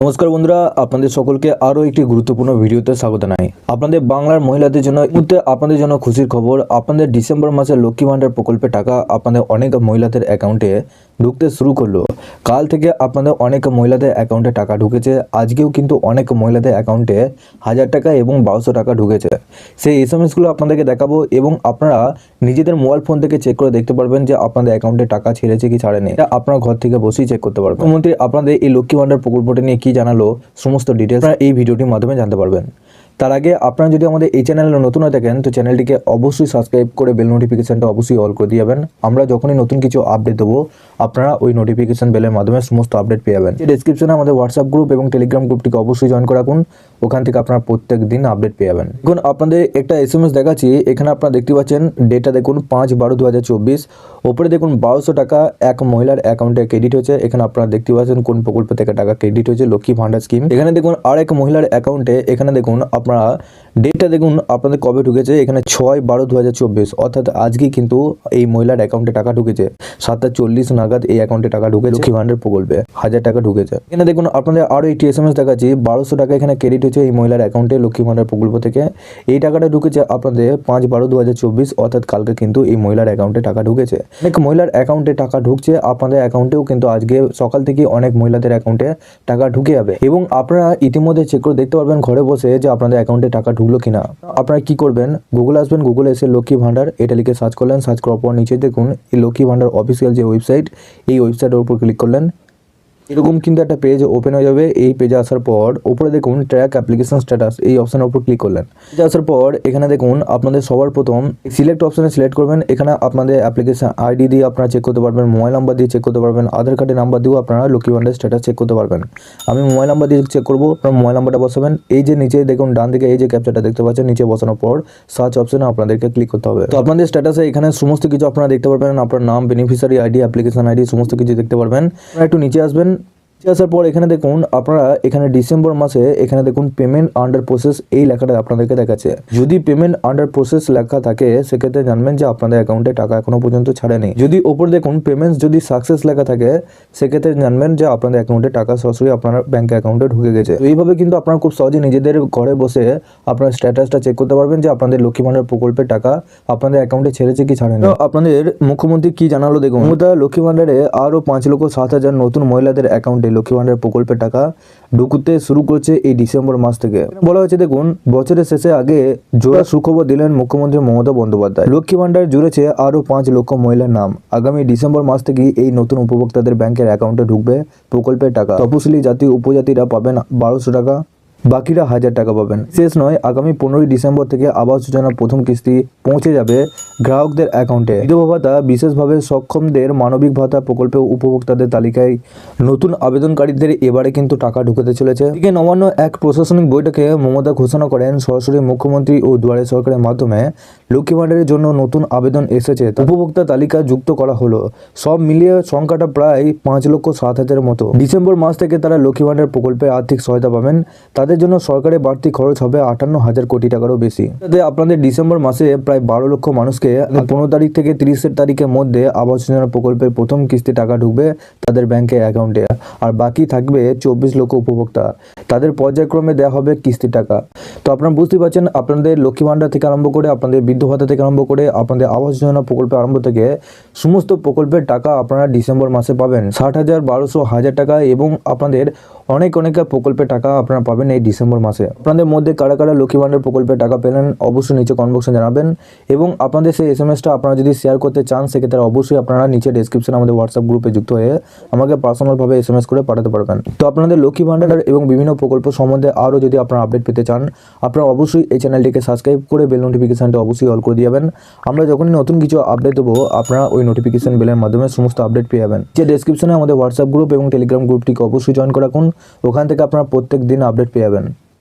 নমস্কার বন্ধুরা, আপনাদের সকলকে আরও একটি গুরুত্বপূর্ণ ভিডিওতে স্বাগত জানাই। আপনাদের বাংলার মহিলাদের জন্য মুহূর্তে আপনাদের জন্য খুশির খবর, আপনাদের ডিসেম্বর মাসে লক্ষ্মী ভাণ্ডার প্রকল্পে টাকা আপনাদের অনেক মহিলাদের অ্যাকাউন্টে ঢুকতে শুরু করল। কাল থেকে আপনাদের অনেক মহিলাদের অ্যাকাউন্টে টাকা ঢুকেছে, আজকেও কিন্তু অনেক মহিলাদের অ্যাকাউন্টে হাজার টাকা এবং বারোশো টাকা ঢুকেছে। সেই এস এম এসগুলো আপনাদেরকে দেখাবো এবং আপনারা নিজেদের মোবাইল ফোন থেকে চেক করে দেখতে পারবেন যে আপনাদের অ্যাকাউন্টে টাকা ছেড়েছে কি ছাড়েনি। আপনার ঘর থেকে বসেই চেক করতে পারবেন। মুখ্যমন্ত্রী, আপনাদের এই লক্ষ্মী ভাণ্ডার প্রকল্পটি নিয়ে কি জানালো সমস্ত ডিটেলস এই ভিডিওটির মাধ্যমে জানতে পারবেন। তার আগে আপনারা যদি আমাদের এই চ্যানেলে নতুন হয়ে থাকেন, তো চ্যানেলটিকে অবশ্যই সাবস্ক্রাইব করে বেল নোটিফিকেশনটা অবশ্যই অল করে দিয়ে যাবেন। আমরা যখনই নতুন কিছু আপডেট দেবো, আপনারা ওই নোটিফিকেশন বেলের মাধ্যমে সমস্ত আপডেট পেয়ে যাবেন। ডিসক্রিপশনে আমাদের হোয়াটসঅ্যাপ গ্রুপ এবং টেলিগ্রাম গ্রুপটিকে অবশ্যই জয়েন করে রাখুন। ওখান থেকে আপনারা প্রত্যেক দিন আপডেট পেয়ে যাবেন। এখন আপনাদের একটা এস এম এস দেখাচ্ছি। এখানে আপনারা দেখতে পাচ্ছেন ডেটা দেখুন পাঁচ বারো দু হাজার চব্বিশ। ওপরে দেখুন বারোশো টাকা এক মহিলার অ্যাকাউন্টে ক্রেডিট হয়েছে। এখানে আপনারা দেখতে পাচ্ছেন কোন প্রকল্প থেকে টাকা ক্রেডিট হয়েছে, লক্ষ্মী ভান্ডার স্কিম এখানে দেখুন আর এক মহিলার অ্যাকাউন্টে এখানে দেখুন আপনারা ডেটটা দেখুন আপনাদের কবে ঢুকেছে? এখানে ছয় বারো দু হাজার চব্বিশ। অর্থাৎ আজকে কিন্তু এই মহিলার অ্যাকাউন্টে টাকা ঢুকেছে। সাতটা চল্লিশ নাগাদ এই অ্যাকাউন্টে টাকা ঢুকে লক্ষ্মী ভান্ডার প্রকল্পে হাজার টাকা ঢুকেছে। এখানে দেখুন আপনাদের আরও একটি এস এম এস দেখাচ্ছি। বারোশো টাকা এখানে ক্রেডিট হয়েছে এই মহিলার অ্যাকাউন্টে লক্ষ্মী ভান্ডার প্রকল্প থেকে। এই টাকাটা ঢুকেছে আপনাদের পাঁচ বারো দু হাজার চব্বিশ। অর্থাৎ কালকে কিন্তু এই মহিলার অ্যাকাউন্টে টাকা ঢুকেছে। অনেক মহিলার অ্যাকাউন্টে টাকা ঢুকছে। আপনাদের অ্যাকাউন্টেও কিন্তু আজকে সকাল থেকে অনেক মহিলাদের অ্যাকাউন্টে টাকা ঢুকে যাবে। এবং আপনারা ইতিমধ্যে চেক করে দেখতে পারবেন ঘরে বসে যে আপনাদের অ্যাকাউন্টে টাকা ঢুকলো কিনা। আপনারা কি করবেন? গুগল আসবেন গুগলে এসে লক্ষ্মী ভান্ডার, এটা লিখে সার্চ করলেন সার্চ করার পর নিচে দেখুন, এই লক্ষ্মী ভান্ডার অফিসিয়াল যে ওয়েবসাইট এই ওয়েবসাইটের উপর ক্লিক করলেন। এরকম কিন্তু একটা পেজ ওপেন হয়ে যাবে। এই পেজে আসার পর উপরে দেখুন ট্র্যাক অ্যাপ্লিকেশন স্ট্যাটাস এই অপশনের উপর ক্লিক করলেন। পেজে আসার পর এখানে দেখুন আপনাদের সবার প্রথম সিলেক্ট অপশানে সিলেক্ট করবেন। এখানে আপনাদের অ্যাপ্লিকেশন আইডি দিয়ে আপনারা চেক করতে পারবেন মোবাইল নাম্বার দিয়ে চেক করতে পারবেন, আধার কার্ডের নাম্বার দিয়েও আপনারা লক্ষ্মী ভান্ডার স্ট্যাটাস চেক করতে পারবেন। আমি মোবাইল নাম্বার দিয়ে চেক করব, আপনার মোবাইল নাম্বারটা বসাবেন। এই যে নিচে দেখুন, ডান দিকে এই যে ক্যাপচারটা দেখতে পাচ্ছেন, নিচে বসানোর পর সার্চ অপশনে আপনাদেরকে ক্লিক করতে হবে। তো আপনাদের স্ট্যাটাসে এখানে সমস্ত কিছু আপনারা দেখতে পারবেন, আপনার নাম বেনিফিশিয়ারি আইডি অ্যাপ্লিকেশন আইডি সমস্ত কিছু দেখতে পারবেন। একটু নিচে আসবেন আসার পর এখানে দেখুন আপনারা এখানে ডিসেম্বর মাসে এখানে দেখুন পেমেন্ট আন্ডার প্রসেস এই লেখাটা আপনাদেরকে দেখাচ্ছে। যদি পেমেন্ট আন্ডার প্রসেস লেখা থাকে সেক্ষেত্রে জানবেন যে আপনাদের অ্যাকাউন্টে টাকা এখনও পর্যন্ত ছাড়েনি। যদি ওপর দেখুন পেমেন্টস যদি সাকসেস লেখা থাকে সেক্ষেত্রে জানবেন যে আপনাদের অ্যাকাউন্টে টাকা সরাসরি আপনার ব্যাংক অ্যাকাউন্টে ঢুকে গেছে। তো এইভাবে কিন্তু আপনারা খুব সহজে নিজেদের ঘরে বসে আপনার স্ট্যাটাসটা চেক করতে পারবেন যে আপনাদের লক্ষ্মী ভান্ডার প্রকল্পের টাকা আপনাদের অ্যাকাউন্টে ছেড়েছে কি ছাড়েনি। আপনাদের মুখ্যমন্ত্রী কি জানালো দেখুন? মমতা লক্ষ্মী ভান্ডারে আরও পাঁচ লক্ষ সাত হাজার নতুন মহিলাদের অ্যাকাউন্টে লক্ষ্মী ভান্ডার প্রকল্পের টাকা ঢুকুতে শুরু করছে এই ডিসেম্বর মাস থেকে। বলা হয়েছে, দেখুন, বছরের শেষে আগে জোড়া সুখবর দিলেন মুখ্যমন্ত্রী মমতা বন্দ্যোপাধ্যায়। লক্ষ্মী ভান্ডার জুড়েছে আরও পাঁচ লক্ষ মহিলার নাম। আগামী ডিসেম্বর মাস থেকে এই নতুন উপভোক্তাদের ব্যাংকের অ্যাকাউন্টে ঢুকবে প্রকল্পের টাকা। তপশিলি জাতি উপজাতিরা পাবেন বারোশো টাকা। বাকিরা হাজার টাকা পাবেন। শেষ নয়, আগামী পনেরোই ডিসেম্বর থেকে আবাস যোজনার প্রথম কিস্তি পৌঁছে যাবে গ্রাহকদের অ্যাকাউন্টে। বিধবা ভাতা বিশেষভাবে সক্ষমদের মানবিক ভাতা প্রকল্পে উপভোক্তাদের তালিকায় নতুন আবেদনকারীদের এবারে কিন্তু টাকা ঢুকতে চলেছে। এদিকে নবান্ন এক প্রশাসনিক বৈঠকে মমতা ঘোষণা করেন, সরাসরি মুখ্যমন্ত্রী ও দুয়ারে সরকারের মাধ্যমে লক্ষ্মী ভাণ্ডারের জন্য নতুন আবেদন এসেছে। উপভোক্তা তালিকা যুক্ত করা হলো। সব মিলিয়ে সংখ্যাটা প্রায় পাঁচ লক্ষ সাত হাজারের মতো। ডিসেম্বর মাস থেকে তারা লক্ষ্মী ভাণ্ডার প্রকল্পে আর্থিক সহায়তা পাবেন। তাদের জন্য সরকারের বাড়তি খরচ হবে আটান্ন হাজার কোটি টাকারও বেশি। তাতে আপনাদের ডিসেম্বর মাসে প্রায় বারো লক্ষ মানুষকে পনেরো তারিখ থেকে তিরিশের তারিখের মধ্যে আবাস যোজনা প্রকল্পের প্রথম কিস্তি টাকা ঢুকবে তাদের ব্যাংকে অ্যাকাউন্টে। আর বাকি থাকবে চব্বিশ লক্ষ উপভোক্তা। তাদের পর্যায়ক্রমে দেওয়া হবে কিস্তির টাকা। তো আপনারা বুঝতে পারছেন, আপনাদের লক্ষ্মী ভাণ্ডার থেকে আরম্ভ করে, আপনাদের বৃদ্ধ ভাতা থেকে আরম্ভ করে, আপনাদের আবাস যোজনা প্রকল্পে আরম্ভ থেকে সমস্ত প্রকল্পের টাকা আপনারা ডিসেম্বর মাসে পাবেন। ষাট হাজার বারোশো হাজার টাকা এবং আপনাদের অনেক অনেক প্রকল্পের টাকা আপনারা পাবেন এই ডিসেম্বর মাসে। আপনাদের মধ্যে কারা কারা লক্ষ্মী ভাণ্ডার প্রকল্পের টাকা পেলেন, অবশ্যই নিচে কমেন্ট জানাবেন। এবং আপনাদের সেই এস এম এসটা আপনারা যদি শেয়ার করতে চান, সেক্ষেত্রে অবশ্যই আপনারা নিচে ডেসক্রিপশনে আমাদের হোয়াটসঅ্যাপ গ্রুপে যুক্ত হয়ে আমাকে পার্সোনালভাবে এস এম এস করে পাঠাতে পারবেন। তো আপনাদের লক্ষ্মী ভাণ্ডার এবং বিভিন্ন প্রকল্প সম্বন্ধে আরও যদি আপনারা আপডেট পেতে চান, আপনারা অবশ্যই এই চ্যানেলটিকে সাবস্ক্রাইব করে বেল নোটিফিকেশানটা অবশ্যই অল করে দিয়ে যাবেন। আমরা যখনই নতুন কিছু আপডেট দেবো, আপনারা ওই নোটিফিকেশান বেলের মাধ্যমে সমস্ত আপডেট পেয়ে যাবেন। যে ডেসক্রিপশনে আমাদের হোয়াটসঅ্যাপ গ্রুপ এবং টেলিগ্রাম গ্রুপটিকে অবশ্যই জয়েন করে রাখুন। ওখান থেকে আপনারা প্রত্যেক দিন আপডেট পেয়ে যাবেন